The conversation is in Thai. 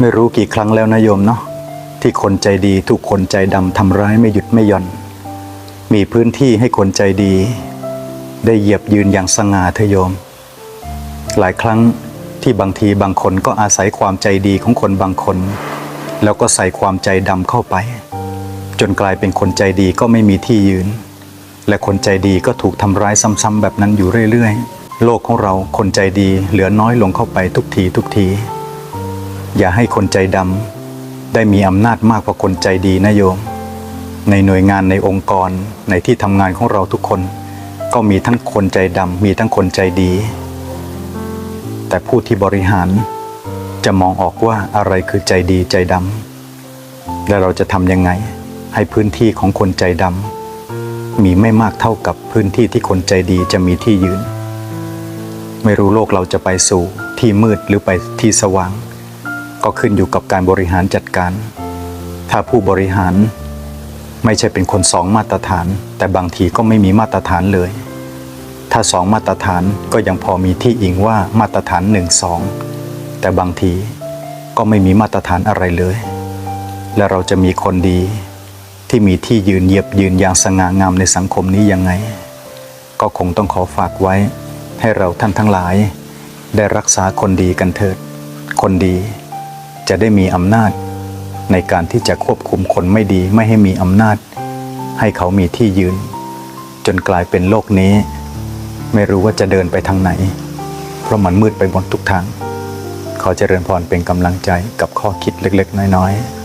ไม่รู้กี่ครั้งแล้วนะโยมเนาะที่คนใจดีถูกคนใจดำทำร้ายไม่หยุดไม่หย่อน มีพื้นที่ให้คนใจดี ได้เหยียบยืนอย่างสง่าเธอโยม หลายครั้งที่บางทีบางคนก็อาศัยความใจดีของคนบางคน แล้วก็ใส่ความใจดำเข้าไป จนกลายเป็นคนใจดีก็ไม่มีที่ยืน และคนใจดีก็ถูกทำร้ายซ้ำๆแบบนั้นอยู่เรื่อยๆ โลกของเราคนใจดีเหลือน้อยลงเข้าไปทุกทีทุกที อย่าให้คนใจดำได้มีอำนาจมากกว่าคนใจดีนะโยม ในหน่วยงานในองค์กรในที่ทำงานของเราทุกคน ก็มีทั้งคนใจดำมีทั้งคนใจดี แต่ผู้ที่บริหารจะมองออกว่าอะไรคือใจดีใจดำและเราจะทำยังไง ให้พื้นที่ของคนใจดำมีไม่มากเท่ากับพื้นที่ที่คนใจดีจะมีที่ยืน ไม่รู้โลกเราจะไปสู่ที่มืดหรือไปที่สว่าง ก็ขึ้นอยู่กับการบริหารจัดการ ถ้าผู้บริหารไม่ใช่เป็นคนสองมาตรฐาน แต่บางทีก็ไม่มีมาตรฐานเลย ถ้าสองมาตรฐานก็ยังพอมีที่อิงว่ามาตรฐานหนึ่งสองแต่บางทีก็ไม่มีมาตรฐานอะไรเลย และเราจะมีคนดีที่มีที่ยืนเหยียบยืนอย่างสง่างามในสังคมนี้ยังไง ก็คงต้องขอฝากไว้ ให้เราท่านทั้งหลาย ได้รักษาคนดีกันเถิด คนดี จะได้มีอำนาจ ในการที่จะควบคุมคนไม่ดีไม่ให้มีอำนาจ ให้เขามีที่ยืน จนกลายเป็นโลกนี้ ไม่รู้ว่าจะเดินไปทางไหน เพราะมันมืดไปหมดทุกทางขอเจริญพรเป็นกำลังใจกับข้อคิดเล็กๆ น้อยๆ